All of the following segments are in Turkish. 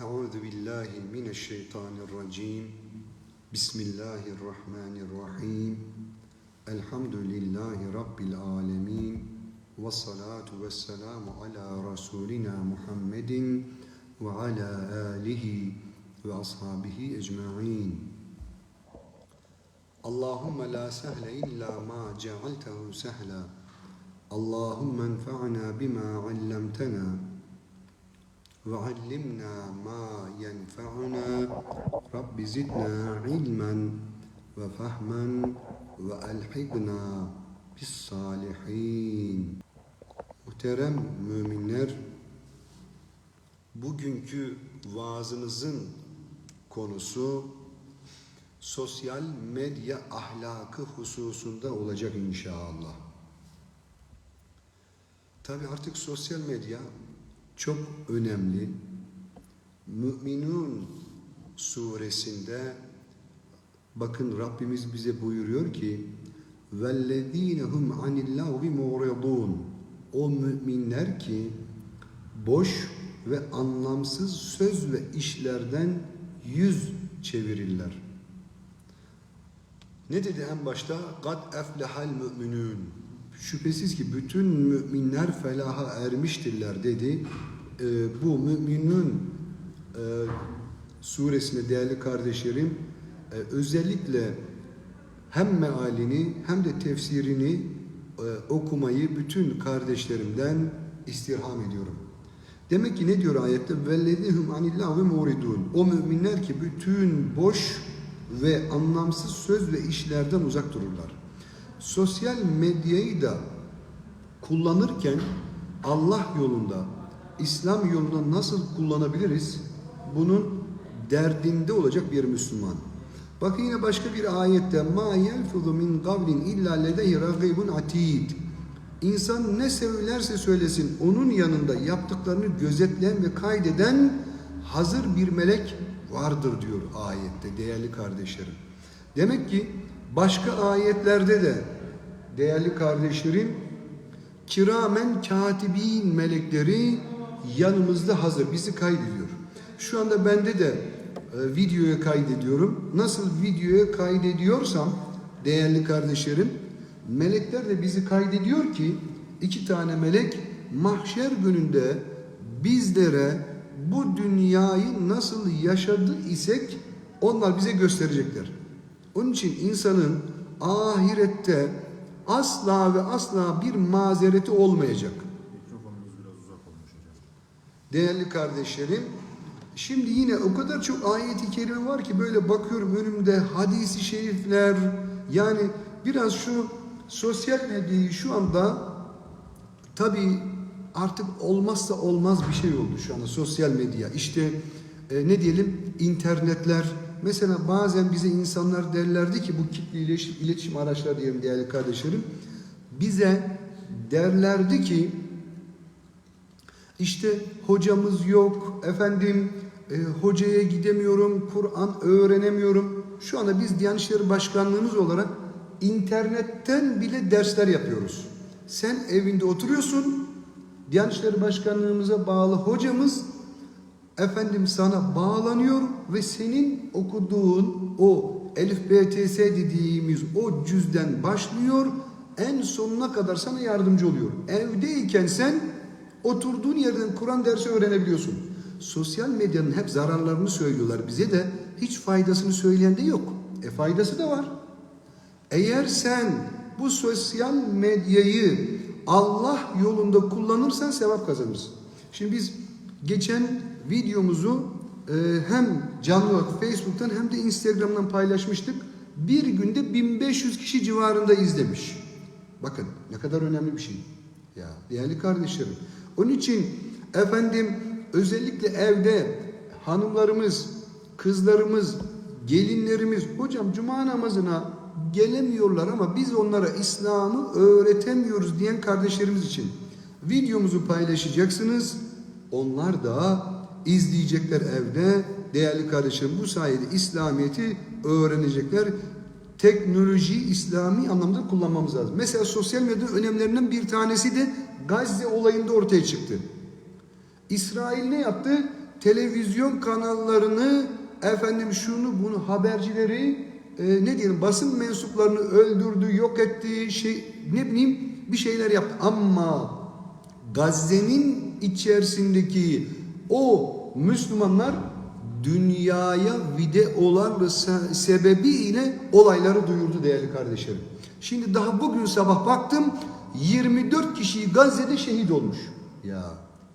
أعوذ بالله من الشيطان الرجيم. بسم الله الرحمن الرحيم. الحمد لله رب العالمين. والصلاة والسلام على رسولنا محمد وعلى آله وأصحابه أجمعين. اللهم لا سهل إلا ما جعلته سهلا. اللهم انفعنا بما علمتنا. وعلمنا ما ينفعنا رب زدنا علما وفهما وألحقنا بالصالحين Muhterem müminler, bugünkü vaazımızın konusu sosyal medya ahlakı hususunda olacak inşallah. Tabi artık sosyal medya çok önemli. Müminun suresinde bakın Rabbimiz bize buyuruyor ki وَالَّذ۪ينَ هُمْ عَنِ اللّٰهِ مُعْرِضُونَ O müminler ki boş ve anlamsız söz ve işlerden yüz çevirirler. Ne dedi en başta? قَدْ اَفْلَحَ الْمُؤْمِنُونَ Şüphesiz ki bütün müminler felaha ermiştirler dedi. e, bu Müminun e, suresinde değerli kardeşlerim e, özellikle hem mealini hem de tefsirini e, okumayı bütün kardeşlerimden istirham ediyorum. Demek ki ne diyor ayette? Velledihum anillah ve muridun. O müminler ki bütün boş ve anlamsız söz ve işlerden uzak dururlar. Sosyal medyayı da kullanırken Allah yolunda İslam yolunda nasıl kullanabiliriz? Bunun derdinde olacak bir Müslüman. Bakın yine başka bir ayette ma yelfuzu min kavlin illa ledeyhi ragibun atid. İnsan ne söylerse söylesin onun yanında yaptıklarını gözetleyen ve kaydeden hazır bir melek vardır diyor ayette değerli kardeşlerim. Demek ki başka ayetlerde de değerli kardeşlerim kiramen katibin melekleri yanımızda hazır bizi kaydediyor. Şu anda bende de e, videoya kaydediyorum. Nasıl videoya kaydediyorsam değerli kardeşlerim melekler de bizi kaydediyor ki iki tane melek mahşer gününde bizlere bu dünyayı nasıl yaşadı isek onlar bize gösterecekler. Onun için insanın ahirette asla ve asla bir mazereti olmayacak. Mikrofonumuz biraz uzak olmuş hocam. Değerli kardeşlerim, şimdi yine o kadar çok ayeti kerime var ki böyle bakıyorum önümde hadisi şerifler yani biraz şu sosyal medyayı şu anda tabii artık olmazsa olmaz bir şey oldu şu anda sosyal medya. İşte e, ne diyelim internetler mesela bazen bize insanlar derlerdi ki bu kitle iletişim, iletişim araçları diyelim değerli kardeşlerim bize derlerdi ki işte hocamız yok, efendim e, hocaya gidemiyorum, Kur'an öğrenemiyorum. Şu anda biz Diyanet İşleri Başkanlığımız olarak internetten bile dersler yapıyoruz. Sen evinde oturuyorsun, Diyanet İşleri Başkanlığımıza bağlı hocamız efendim sana bağlanıyor ve senin okuduğun o Elif BTS dediğimiz o cüzden başlıyor en sonuna kadar sana yardımcı oluyor. Evdeyken sen oturduğun yerden Kur'an dersi öğrenebiliyorsun. Sosyal medyanın hep zararlarını söylüyorlar bize de hiç faydasını söyleyen de yok. E faydası da var. Eğer sen bu sosyal medyayı Allah yolunda kullanırsan sevap kazanırsın. Şimdi biz geçen videomuzu e, hem canlı olarak Facebook'tan hem de Instagram'dan paylaşmıştık. Bir günde 1500 kişi civarında izlemiş. Bakın ne kadar önemli bir şey. Ya değerli kardeşlerim. Onun için efendim özellikle evde hanımlarımız, kızlarımız, gelinlerimiz hocam cuma namazına gelemiyorlar ama biz onlara İslam'ı öğretemiyoruz diyen kardeşlerimiz için videomuzu paylaşacaksınız. Onlar da izleyecekler evde. Değerli kardeşlerim bu sayede İslamiyet'i öğrenecekler. Teknolojiyi İslami anlamda kullanmamız lazım. Mesela sosyal medya önemlerinden bir tanesi de Gazze olayında ortaya çıktı. İsrail ne yaptı? televizyon kanallarını efendim şunu bunu habercileri e, ne diyelim basın mensuplarını öldürdü, yok etti, şey ne bileyim bir şeyler yaptı. Ama Gazze'nin içerisindeki o Müslümanlar dünyaya videolar se- sebebiyle olayları duyurdu değerli kardeşlerim. Şimdi daha bugün sabah baktım 24 kişi Gazze'de şehit olmuş. Ya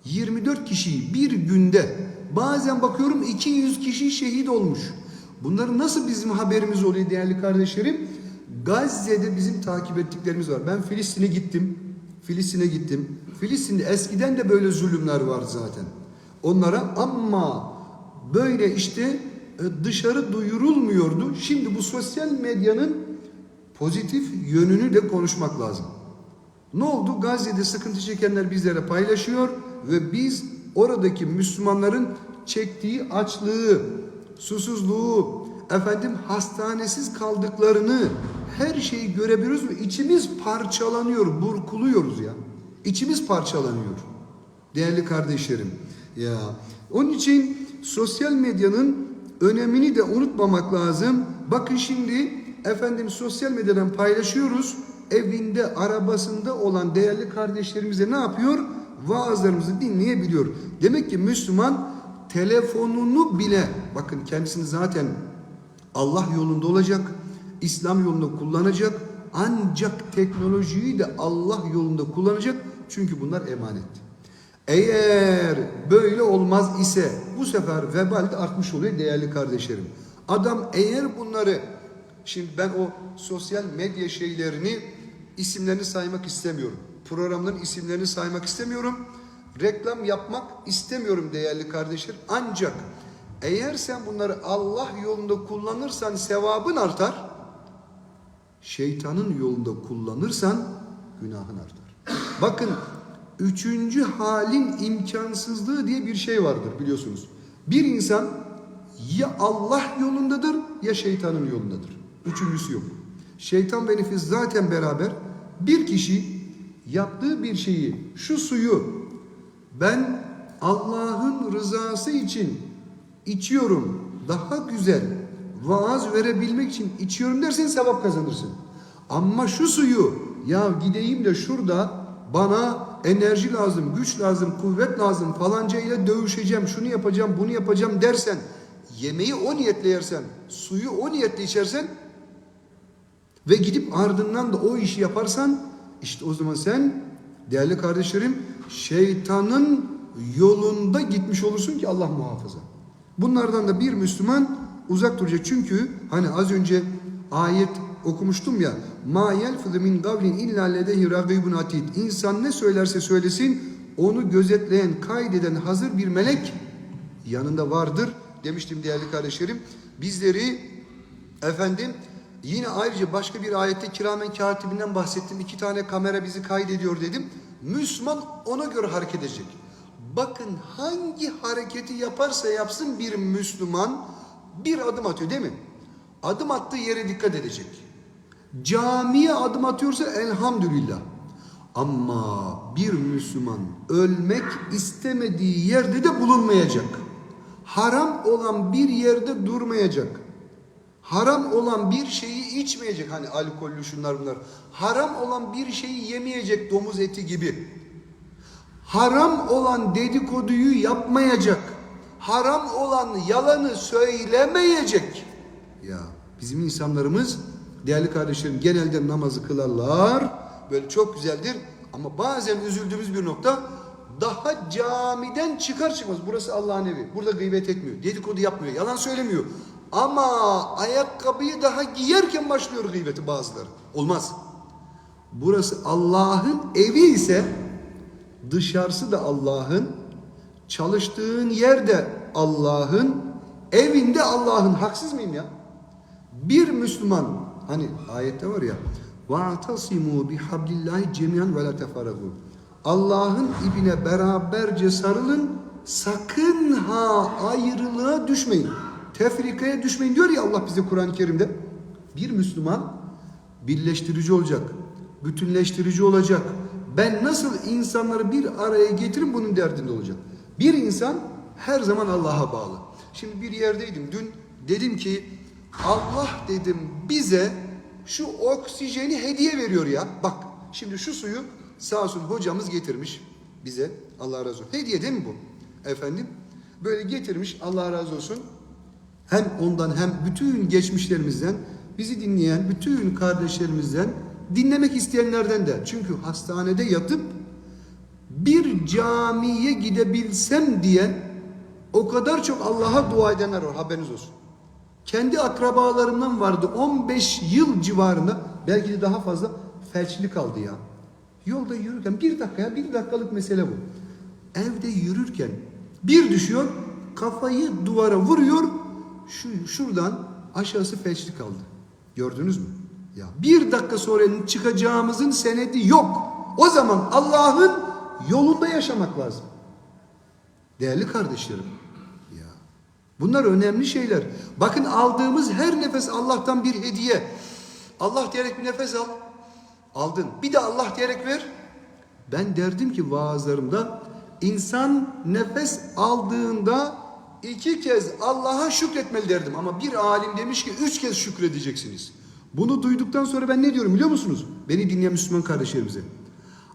24 kişi bir günde bazen bakıyorum 200 kişi şehit olmuş. Bunları nasıl bizim haberimiz oluyor değerli kardeşlerim? Gazze'de bizim takip ettiklerimiz var. Ben Filistin'e gittim. Filistin'e gittim. Filistin'de eskiden de böyle zulümler var zaten. Onlara ama böyle işte e, dışarı duyurulmuyordu. Şimdi bu sosyal medyanın pozitif yönünü de konuşmak lazım. Ne oldu? Gazze'de sıkıntı çekenler bizlere paylaşıyor ve biz oradaki Müslümanların çektiği açlığı, susuzluğu, efendim hastanesiz kaldıklarını her şeyi görebiliyoruz ve içimiz parçalanıyor, burkuluyoruz ya. İçimiz parçalanıyor. Değerli kardeşlerim. Ya onun için sosyal medyanın önemini de unutmamak lazım. Bakın şimdi efendim sosyal medyadan paylaşıyoruz. Evinde, arabasında olan değerli kardeşlerimiz de ne yapıyor? Vaazlarımızı dinleyebiliyor. Demek ki Müslüman telefonunu bile bakın kendisini zaten Allah yolunda olacak, İslam yolunda kullanacak. Ancak teknolojiyi de Allah yolunda kullanacak. Çünkü bunlar emanet. Eğer böyle olmaz ise bu sefer vebal de artmış oluyor değerli kardeşlerim. Adam eğer bunları şimdi ben o sosyal medya şeylerini isimlerini saymak istemiyorum. Programların isimlerini saymak istemiyorum. Reklam yapmak istemiyorum değerli kardeşlerim. Ancak eğer sen bunları Allah yolunda kullanırsan sevabın artar. Şeytanın yolunda kullanırsan günahın artar. Bakın üçüncü halin imkansızlığı diye bir şey vardır biliyorsunuz. Bir insan ya Allah yolundadır ya şeytanın yolundadır. Üçüncüsü yok. Şeytan ve nefis zaten beraber bir kişi yaptığı bir şeyi şu suyu ben Allah'ın rızası için içiyorum daha güzel vaaz verebilmek için içiyorum dersen sevap kazanırsın. Ama şu suyu ya gideyim de şurada bana enerji lazım, güç lazım, kuvvet lazım falanca ile dövüşeceğim, şunu yapacağım, bunu yapacağım dersen yemeği o niyetle yersen, suyu o niyetle içersen ve gidip ardından da o işi yaparsan işte o zaman sen değerli kardeşlerim şeytanın yolunda gitmiş olursun ki Allah muhafaza. Bunlardan da bir Müslüman uzak duracak. Çünkü hani az önce ayet okumuştum ya. Ma yelfizu min gavlin illa ledehi ragibun atid. İnsan ne söylerse söylesin onu gözetleyen, kaydeden hazır bir melek yanında vardır demiştim değerli kardeşlerim. Bizleri efendim yine ayrıca başka bir ayette kiramen katibinden bahsettim. İki tane kamera bizi kaydediyor dedim. Müslüman ona göre hareket edecek. Bakın hangi hareketi yaparsa yapsın bir Müslüman bir adım atıyor değil mi? Adım attığı yere dikkat edecek. Camiye adım atıyorsa elhamdülillah. Ama bir Müslüman ölmek istemediği yerde de bulunmayacak. Haram olan bir yerde durmayacak. Haram olan bir şeyi içmeyecek. Hani alkollü şunlar bunlar. Haram olan bir şeyi yemeyecek domuz eti gibi. Haram olan dedikoduyu yapmayacak. Haram olan yalanı söylemeyecek. Ya bizim insanlarımız değerli kardeşlerim genelde namazı kılarlar. Böyle çok güzeldir. Ama bazen üzüldüğümüz bir nokta daha camiden çıkar çıkmaz. Burası Allah'ın evi. Burada gıybet etmiyor. Dedikodu yapmıyor. Yalan söylemiyor. Ama ayakkabıyı daha giyerken başlıyor gıybeti bazıları. Olmaz. Burası Allah'ın evi ise dışarısı da Allah'ın, çalıştığın yer de Allah'ın, evinde Allah'ın. Haksız mıyım ya? Bir Müslüman hani ayette var ya وَاَعْتَصِمُوا بِحَبْلِ اللّٰهِ جَمِيعًا وَلَا تَفَرَقُوا Allah'ın ipine beraberce sarılın sakın ha ayrılığa düşmeyin. Tefrikaya düşmeyin diyor ya Allah bize Kur'an-ı Kerim'de. Bir Müslüman birleştirici olacak, bütünleştirici olacak. Ben nasıl insanları bir araya getiririm bunun derdinde olacak. Bir insan her zaman Allah'a bağlı. Şimdi bir yerdeydim dün dedim ki Allah dedim bize şu oksijeni hediye veriyor ya. Bak şimdi şu suyu sağ olsun hocamız getirmiş bize. Allah razı olsun. Hediye değil mi bu? Efendim böyle getirmiş Allah razı olsun. Hem ondan hem bütün geçmişlerimizden bizi dinleyen bütün kardeşlerimizden dinlemek isteyenlerden de. Çünkü hastanede yatıp bir camiye gidebilsem diye o kadar çok Allah'a dua edenler var haberiniz olsun. Kendi akrabalarımdan vardı 15 yıl civarında belki de daha fazla felçli kaldı ya. Yolda yürürken bir dakikaya bir dakikalık mesele bu. Evde yürürken bir düşüyor kafayı duvara vuruyor şu şuradan aşağısı felçli kaldı. Gördünüz mü? Ya bir dakika sonra çıkacağımızın senedi yok. O zaman Allah'ın yolunda yaşamak lazım. Değerli kardeşlerim. Bunlar önemli şeyler. Bakın aldığımız her nefes Allah'tan bir hediye. Allah diyerek bir nefes al. Aldın. Bir de Allah diyerek ver. Ben derdim ki vaazlarımda insan nefes aldığında iki kez Allah'a şükretmeli derdim. Ama bir alim demiş ki üç kez şükredeceksiniz. Bunu duyduktan sonra ben ne diyorum biliyor musunuz? Beni dinleyen Müslüman kardeşlerimize.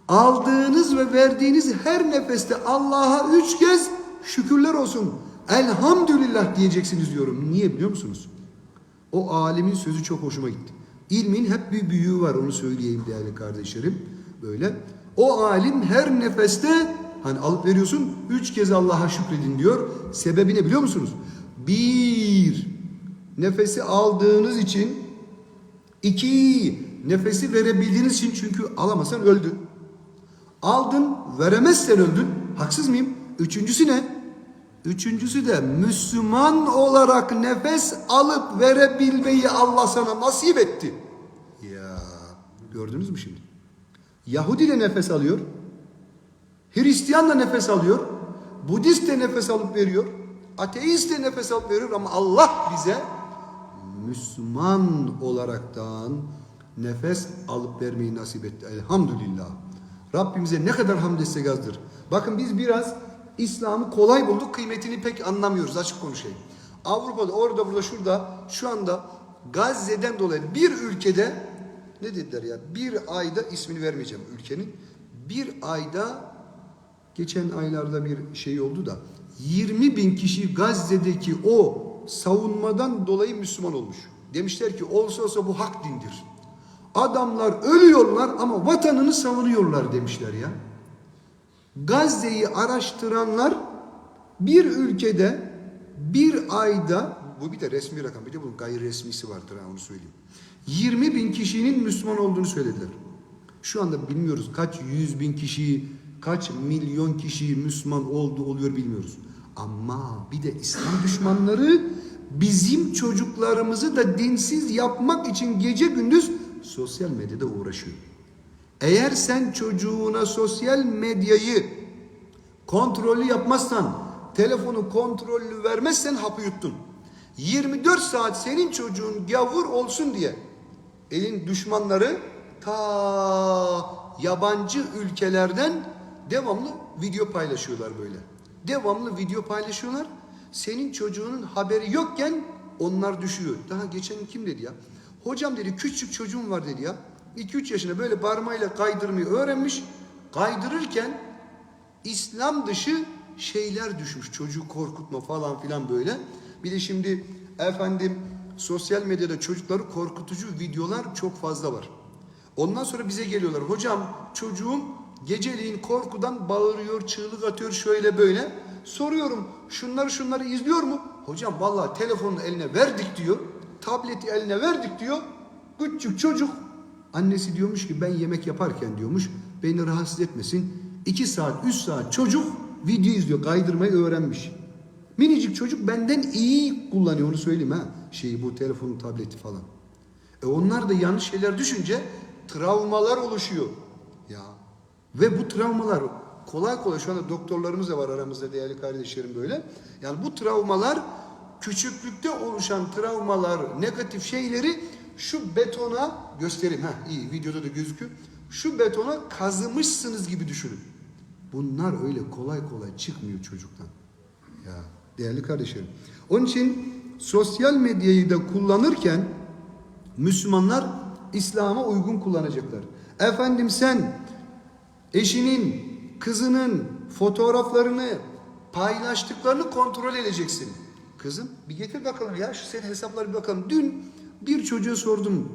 Aldığınız ve verdiğiniz her nefeste Allah'a üç kez şükürler olsun. Elhamdülillah diyeceksiniz diyorum. Niye biliyor musunuz? O alimin sözü çok hoşuma gitti. İlmin hep bir büyüğü var onu söyleyeyim değerli kardeşlerim. Böyle. O alim her nefeste hani alıp veriyorsun üç kez Allah'a şükredin diyor. Sebebi ne biliyor musunuz? Bir, nefesi aldığınız için. iki nefesi verebildiğiniz için çünkü alamazsan öldün. Aldın, veremezsen öldün. Haksız mıyım? Üçüncüsü ne? Üçüncüsü de Müslüman olarak nefes alıp verebilmeyi Allah sana nasip etti. Ya gördünüz mü şimdi? Yahudi de nefes alıyor. Hristiyan da nefes alıyor. Budist de nefes alıp veriyor. Ateist de nefes alıp veriyor ama Allah bize Müslüman olaraktan nefes alıp vermeyi nasip etti. Elhamdülillah. Rabbimize ne kadar hamd etsek azdır. Bakın biz biraz İslam'ı kolay bulduk, kıymetini pek anlamıyoruz açık konuşayım. Avrupa'da, orada, burada, şurada, şu anda Gazze'den dolayı bir ülkede ne dediler ya? Bir ayda ismini vermeyeceğim ülkenin. Bir ayda geçen aylarda bir şey oldu da 20 bin kişi Gazze'deki o savunmadan dolayı Müslüman olmuş. Demişler ki olsa olsa bu hak dindir. Adamlar ölüyorlar ama vatanını savunuyorlar demişler ya. Gazze'yi araştıranlar bir ülkede bir ayda bu bir de resmi rakam bir de bunun gayri resmisi vardır ha onu söyleyeyim. 20 bin kişinin Müslüman olduğunu söylediler. Şu anda bilmiyoruz kaç yüz bin kişi, kaç milyon kişi Müslüman oldu oluyor bilmiyoruz. Ama bir de İslam düşmanları bizim çocuklarımızı da dinsiz yapmak için gece gündüz sosyal medyada uğraşıyor. Eğer sen çocuğuna sosyal medyayı kontrollü yapmazsan, telefonu kontrollü vermezsen hapı yuttun. 24 saat senin çocuğun gavur olsun diye elin düşmanları ta yabancı ülkelerden devamlı video paylaşıyorlar böyle. Devamlı video paylaşıyorlar. Senin çocuğunun haberi yokken onlar düşüyor. Daha geçen kim dedi ya? Hocam dedi küçük çocuğum var dedi ya. 2-3 yaşında böyle parmağıyla kaydırmayı öğrenmiş. Kaydırırken İslam dışı şeyler düşmüş. Çocuğu korkutma falan filan böyle. Bir de şimdi efendim sosyal medyada çocukları korkutucu videolar çok fazla var. Ondan sonra bize geliyorlar. Hocam çocuğum geceliğin korkudan bağırıyor, çığlık atıyor şöyle böyle. Soruyorum şunları şunları izliyor mu? Hocam vallahi telefonunu eline verdik diyor. Tableti eline verdik diyor. Küçük çocuk Annesi diyormuş ki ben yemek yaparken diyormuş beni rahatsız etmesin. 2 saat 3 saat çocuk video izliyor kaydırmayı öğrenmiş. Minicik çocuk benden iyi kullanıyor onu söyleyeyim ha. Şeyi bu telefonu tableti falan. E onlar da yanlış şeyler düşünce travmalar oluşuyor. Ya ve bu travmalar kolay kolay şu anda doktorlarımız da var aramızda değerli kardeşlerim böyle. Yani bu travmalar küçüklükte oluşan travmalar, negatif şeyleri şu betona göstereyim. Ha iyi videoda da gözüküyor. Şu betona kazımışsınız gibi düşünün. Bunlar öyle kolay kolay çıkmıyor çocuktan. Ya değerli kardeşlerim. Onun için sosyal medyayı da kullanırken Müslümanlar İslam'a uygun kullanacaklar. Efendim sen eşinin, kızının fotoğraflarını paylaştıklarını kontrol edeceksin. Kızım bir getir bakalım ya şu senin hesapları bir bakalım. Dün bir çocuğa sordum.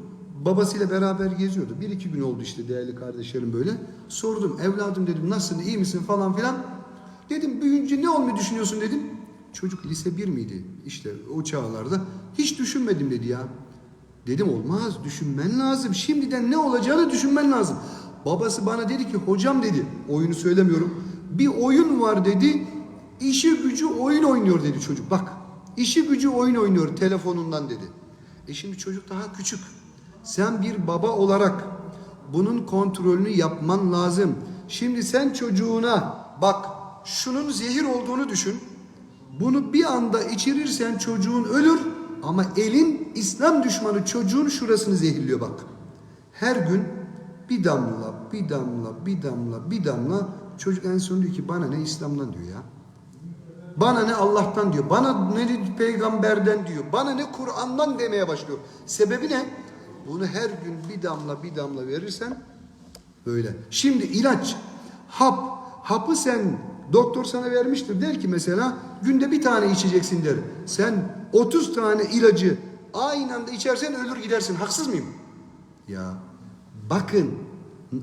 Babasıyla beraber geziyordu. Bir iki gün oldu işte değerli kardeşlerim böyle. Sordum evladım dedim nasılsın iyi misin falan filan. Dedim büyüyünce ne olmayı düşünüyorsun dedim. Çocuk lise bir miydi? İşte o çağlarda. Hiç düşünmedim dedi ya. Dedim olmaz düşünmen lazım. Şimdiden ne olacağını düşünmen lazım. Babası bana dedi ki hocam dedi oyunu söylemiyorum. Bir oyun var dedi. İşi gücü oyun oynuyor dedi çocuk. Bak işi gücü oyun oynuyor telefonundan dedi. E şimdi çocuk daha küçük. Sen bir baba olarak bunun kontrolünü yapman lazım. Şimdi sen çocuğuna bak şunun zehir olduğunu düşün. Bunu bir anda içirirsen çocuğun ölür ama elin İslam düşmanı çocuğun şurasını zehirliyor bak. Her gün bir damla, bir damla, bir damla, bir damla çocuk en son diyor ki bana ne İslam'dan diyor ya. Bana ne Allah'tan diyor. Bana ne peygamberden diyor. Bana ne Kur'an'dan demeye başlıyor. Sebebi ne? Bunu her gün bir damla bir damla verirsen böyle. Şimdi ilaç, hap, hapı sen doktor sana vermiştir der ki mesela günde bir tane içeceksin der. Sen 30 tane ilacı aynı anda içersen ölür gidersin. Haksız mıyım? Ya bakın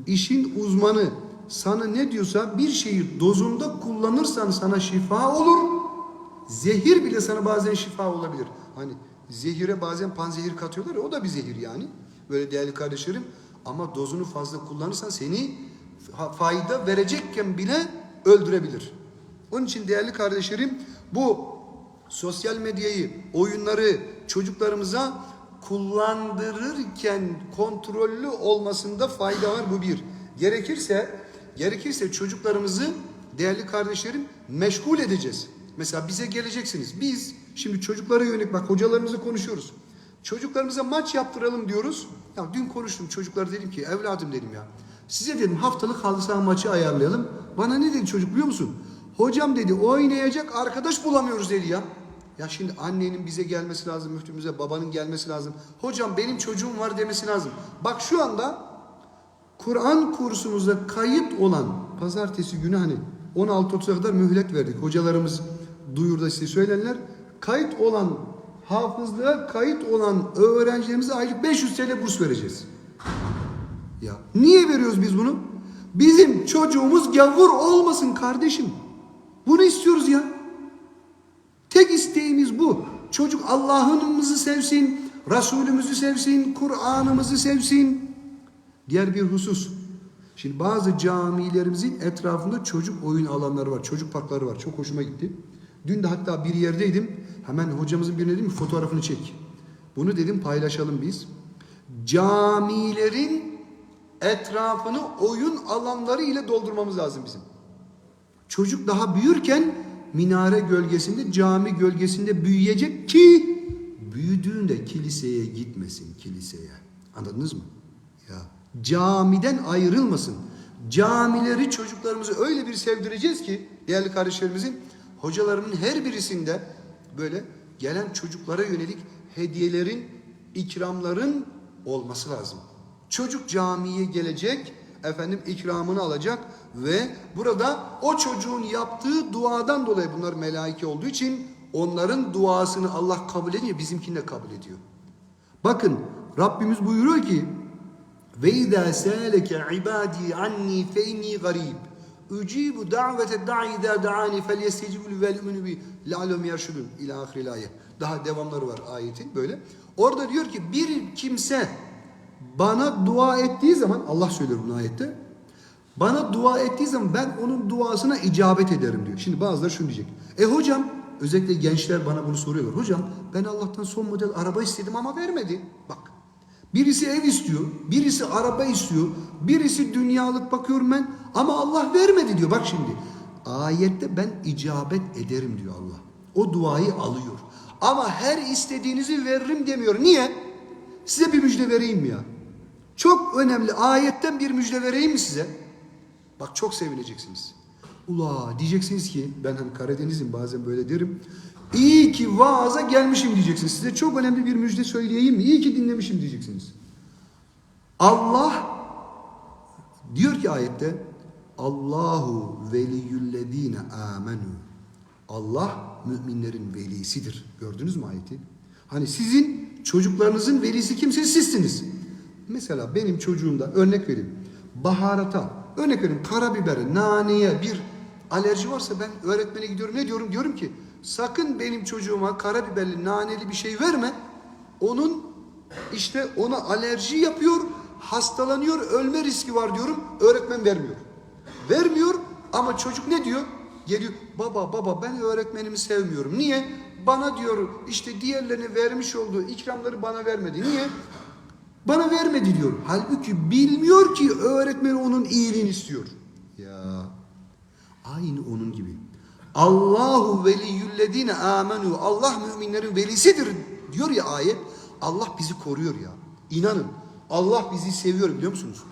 işin uzmanı sana ne diyorsa bir şeyi dozunda kullanırsan sana şifa olur. Zehir bile sana bazen şifa olabilir. Hani zehire bazen panzehir katıyorlar ya o da bir zehir yani. Böyle değerli kardeşlerim. Ama dozunu fazla kullanırsan seni fa- fayda verecekken bile öldürebilir. Onun için değerli kardeşlerim bu sosyal medyayı, oyunları çocuklarımıza kullandırırken kontrollü olmasında fayda var bu bir. Gerekirse gerekirse çocuklarımızı değerli kardeşlerim meşgul edeceğiz. Mesela bize geleceksiniz. Biz şimdi çocuklara yönelik bak hocalarımızla konuşuyoruz. Çocuklarımıza maç yaptıralım diyoruz. Ya dün konuştum çocuklara dedim ki evladım dedim ya. Size dedim haftalık halı saha maçı ayarlayalım. Bana ne dedi çocuk biliyor musun? Hocam dedi oynayacak arkadaş bulamıyoruz dedi ya. Ya şimdi annenin bize gelmesi lazım müftümüze, babanın gelmesi lazım. Hocam benim çocuğum var demesi lazım. Bak şu anda Kur'an kursumuza kayıt olan pazartesi günü hani 16.30'a kadar mühlet verdik. Hocalarımız duyurdu size söylenler. Kayıt olan hafızlığa kayıt olan öğrencilerimize aylık 500 TL burs vereceğiz. Ya niye veriyoruz biz bunu? Bizim çocuğumuz gavur olmasın kardeşim. Bunu istiyoruz ya. Tek isteğimiz bu. Çocuk Allah'ımızı sevsin, Resulümüzü sevsin, Kur'an'ımızı sevsin. Diğer bir husus. Şimdi bazı camilerimizin etrafında çocuk oyun alanları var, çocuk parkları var. Çok hoşuma gitti. Dün de hatta bir yerdeydim. Hemen hocamızın birine dedim fotoğrafını çek. Bunu dedim paylaşalım biz. Camilerin etrafını oyun alanları ile doldurmamız lazım bizim. Çocuk daha büyürken minare gölgesinde, cami gölgesinde büyüyecek ki büyüdüğünde kiliseye gitmesin kiliseye. Anladınız mı? Ya camiden ayrılmasın. Camileri çocuklarımızı öyle bir sevdireceğiz ki değerli kardeşlerimizin hocalarının her birisinde böyle gelen çocuklara yönelik hediyelerin, ikramların olması lazım. Çocuk camiye gelecek, efendim ikramını alacak ve burada o çocuğun yaptığı duadan dolayı bunlar melaike olduğu için onların duasını Allah kabul ediyor, bizimkini de kabul ediyor. Bakın Rabbimiz buyuruyor ki ve izâ sâleke ibâdî annî fe innî garîb Ücibu da'vete da'i idâ da'ani fel yestecibu vel üminü bi la'lum yerşudun ila ahiril. Daha devamları var ayetin böyle. Orada diyor ki bir kimse bana dua ettiği zaman Allah söylüyor bunu ayette. Bana dua ettiği zaman ben onun duasına icabet ederim diyor. Şimdi bazıları şunu diyecek. E hocam özellikle gençler bana bunu soruyorlar. Hocam ben Allah'tan son model araba istedim ama vermedi. Bak birisi ev istiyor, birisi araba istiyor, birisi dünyalık bakıyorum ben ama Allah vermedi diyor. Bak şimdi ayette ben icabet ederim diyor Allah. O duayı alıyor. Ama her istediğinizi veririm demiyor. Niye? Size bir müjde vereyim ya? Çok önemli. Ayetten bir müjde vereyim mi size? Bak çok sevineceksiniz. Ula diyeceksiniz ki ben hani Karadeniz'im bazen böyle derim. İyi ki vaaza gelmişim diyeceksiniz. Size çok önemli bir müjde söyleyeyim mi? İyi ki dinlemişim diyeceksiniz. Allah diyor ki ayette Allahu veliyyüllezine amenu. Allah müminlerin velisidir. Gördünüz mü ayeti? Hani sizin çocuklarınızın velisi kimse sizsiniz. Mesela benim çocuğumda örnek vereyim. Baharata, örnek vereyim karabibere, naneye bir alerji varsa ben öğretmene gidiyorum. Ne diyorum? Diyorum ki sakın benim çocuğuma karabiberli, naneli bir şey verme. Onun işte ona alerji yapıyor, hastalanıyor, ölme riski var diyorum. Öğretmen vermiyor. Vermiyor ama çocuk ne diyor? Geliyor baba baba ben öğretmenimi sevmiyorum. Niye? Bana diyor işte diğerlerine vermiş olduğu ikramları bana vermedi. Niye? Bana vermedi diyor. Halbuki bilmiyor ki öğretmen onun iyiliğini istiyor. Ya aynı onun gibi. Allahu veliyyüllezine amenu. Allah müminlerin velisidir diyor ya ayet. Allah bizi koruyor ya. İnanın Allah bizi seviyor biliyor musunuz?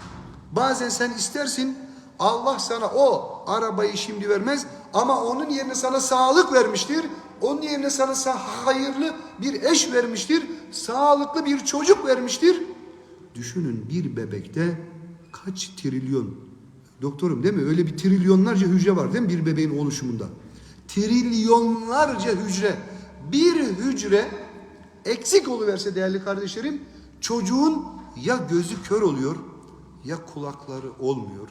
Bazen sen istersin Allah sana o arabayı şimdi vermez ama onun yerine sana sağlık vermiştir. Onun yerine sana sa- hayırlı bir eş vermiştir. Sağlıklı bir çocuk vermiştir. Düşünün bir bebekte kaç trilyon doktorum değil mi? Öyle bir trilyonlarca hücre var değil mi bir bebeğin oluşumunda? Trilyonlarca hücre. Bir hücre eksik oluverse değerli kardeşlerim çocuğun ya gözü kör oluyor ya kulakları olmuyor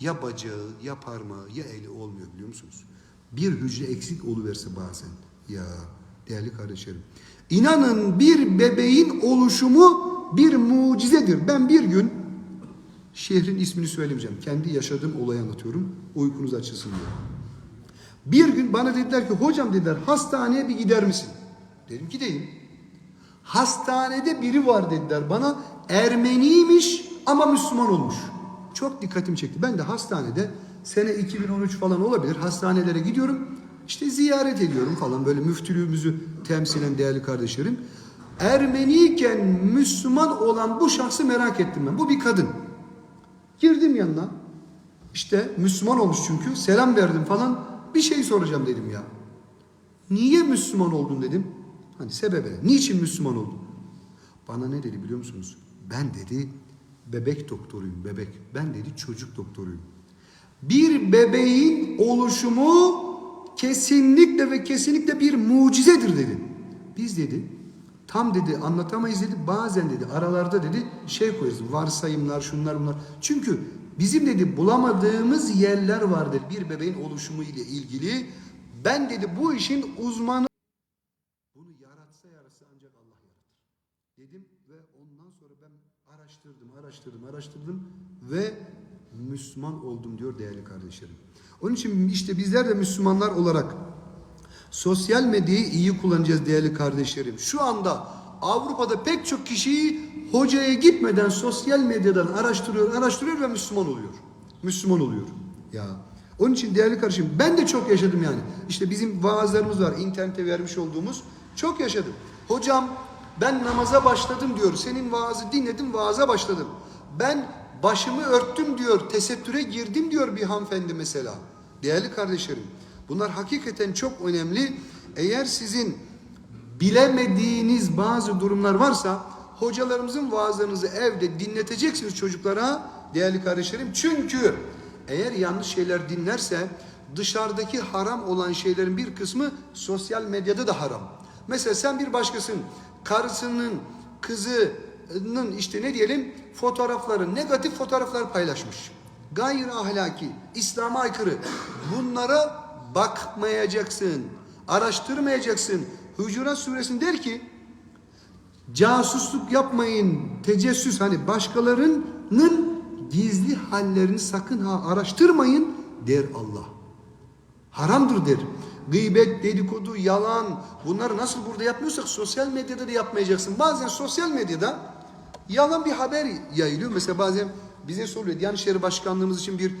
ya bacağı ya parmağı ya eli olmuyor biliyor musunuz? Bir hücre eksik oluverse bazen ya değerli kardeşlerim. İnanın bir bebeğin oluşumu bir mucizedir. Ben bir gün şehrin ismini söylemeyeceğim. Kendi yaşadığım olayı anlatıyorum. Uykunuz açılsın diye. Bir gün bana dediler ki hocam dediler hastaneye bir gider misin? Dedim ki deyim. Hastanede biri var dediler bana. Ermeniymiş ama Müslüman olmuş. Çok dikkatimi çekti. Ben de hastanede sene 2013 falan olabilir. Hastanelere gidiyorum. İşte ziyaret ediyorum falan böyle müftülüğümüzü temsilen değerli kardeşlerim. Ermeniyken Müslüman olan bu şahsı merak ettim ben. Bu bir kadın. Girdim yanına. İşte Müslüman olmuş çünkü. Selam verdim falan. Bir şey soracağım dedim ya. Niye Müslüman oldun dedim. Hani sebebe. Niçin Müslüman oldun? Bana ne dedi biliyor musunuz? Ben dedi bebek doktoruyum bebek. Ben dedi çocuk doktoruyum. Bir bebeğin oluşumu kesinlikle ve kesinlikle bir mucizedir dedi. Biz dedi tam dedi anlatamayız dedi bazen dedi aralarda dedi şey koyarız varsayımlar şunlar bunlar. Çünkü bizim dedi bulamadığımız yerler var dedi bir bebeğin oluşumu ile ilgili. Ben dedi bu işin uzmanı bunu yaratsa yaratsa ancak Allah yaratır. Dedim ve ondan sonra ben araştırdım, araştırdım, araştırdım ve Müslüman oldum diyor değerli kardeşlerim. Onun için işte bizler de Müslümanlar olarak sosyal medyayı iyi kullanacağız değerli kardeşlerim. Şu anda Avrupa'da pek çok kişiyi hocaya gitmeden sosyal medyadan araştırıyor, araştırıyor ve Müslüman oluyor. Müslüman oluyor. Ya onun için değerli kardeşim ben de çok yaşadım yani. İşte bizim vaazlarımız var internete vermiş olduğumuz. Çok yaşadım. Hocam ben namaza başladım diyor. Senin vaazı dinledim vaaza başladım. Ben başımı örttüm diyor. Tesettüre girdim diyor bir hanımefendi mesela. Değerli kardeşlerim bunlar hakikaten çok önemli. Eğer sizin bilemediğiniz bazı durumlar varsa hocalarımızın vaazlarınızı evde dinleteceksiniz çocuklara değerli kardeşlerim. Çünkü eğer yanlış şeyler dinlerse dışarıdaki haram olan şeylerin bir kısmı sosyal medyada da haram. Mesela sen bir başkasın karısının kızının işte ne diyelim fotoğrafları negatif fotoğraflar paylaşmış. Gayri ahlaki, İslam'a aykırı. Bunlara bakmayacaksın, araştırmayacaksın. Hucurat suresinde der ki casusluk yapmayın, tecessüs hani başkalarının gizli hallerini sakın ha araştırmayın der Allah. Haramdır der. Gıybet, dedikodu, yalan bunları nasıl burada yapmıyorsak sosyal medyada da yapmayacaksın. Bazen sosyal medyada yalan bir haber yayılıyor. Mesela bazen bize soruyor Diyanet İşleri Başkanlığımız için bir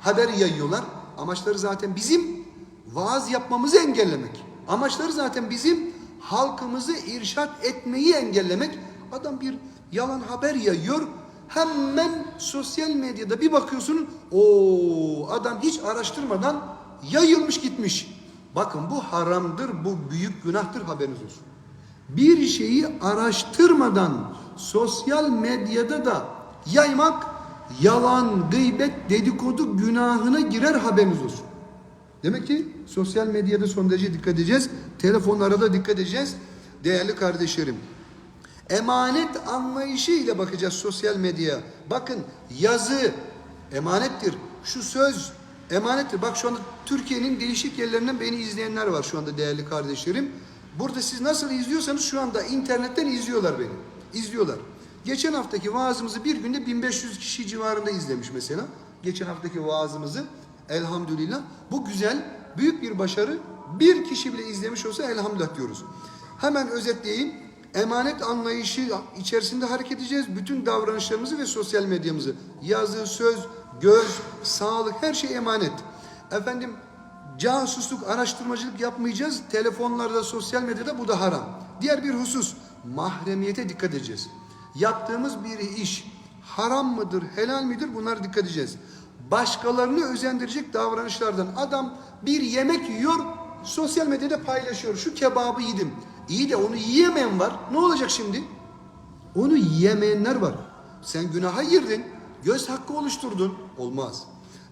haber yayıyorlar. Amaçları zaten bizim vaaz yapmamızı engellemek. Amaçları zaten bizim halkımızı irşat etmeyi engellemek. Adam bir yalan haber yayıyor. Hemen sosyal medyada bir bakıyorsun o adam hiç araştırmadan yayılmış gitmiş. Bakın bu haramdır, bu büyük günahtır haberiniz olsun. Bir şeyi araştırmadan sosyal medyada da yaymak yalan, gıybet, dedikodu günahına girer haberiniz olsun. Demek ki sosyal medyada son derece dikkat edeceğiz. Telefonlara da dikkat edeceğiz. Değerli kardeşlerim. Emanet anlayışıyla bakacağız sosyal medyaya. Bakın yazı emanettir. Şu söz emanettir. Bak şu anda Türkiye'nin değişik yerlerinden beni izleyenler var şu anda değerli kardeşlerim. Burada siz nasıl izliyorsanız şu anda internetten izliyorlar beni. İzliyorlar. Geçen haftaki vaazımızı bir günde 1500 kişi civarında izlemiş mesela. Geçen haftaki vaazımızı elhamdülillah. Bu güzel, büyük bir başarı. Bir kişi bile izlemiş olsa elhamdülillah diyoruz. Hemen özetleyeyim. Emanet anlayışı içerisinde hareket edeceğiz. Bütün davranışlarımızı ve sosyal medyamızı. Yazı, söz, göz, sağlık her şey emanet. Efendim casusluk, araştırmacılık yapmayacağız. Telefonlarda, sosyal medyada bu da haram. Diğer bir husus mahremiyete dikkat edeceğiz. Yaptığımız bir iş haram mıdır, helal midir bunlara dikkat edeceğiz. Başkalarını özendirecek davranışlardan adam bir yemek yiyor, sosyal medyada paylaşıyor. Şu kebabı yedim. İyi de onu yiyemeyen var. Ne olacak şimdi? Onu yiyemeyenler var. Sen günaha girdin. Göz hakkı oluşturdun. Olmaz.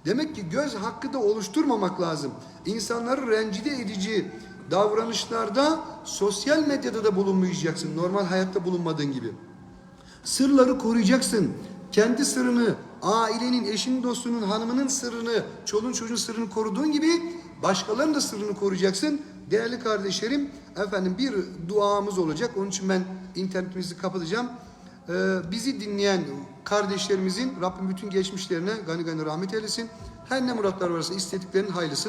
Demek ki göz hakkı da oluşturmamak lazım. İnsanları rencide edici davranışlarda sosyal medyada da bulunmayacaksın. Normal hayatta bulunmadığın gibi. Sırları koruyacaksın. Kendi sırrını, ailenin, eşinin, dostunun, hanımının sırrını, çoluğun çocuğun sırrını koruduğun gibi başkalarının da sırrını koruyacaksın. Değerli kardeşlerim, efendim bir duamız olacak. Onun için ben internetimizi kapatacağım. Ee, bizi dinleyen kardeşlerimizin Rabbim bütün geçmişlerine gani gani rahmet eylesin. Her ne muratlar varsa istediklerinin hayırlısını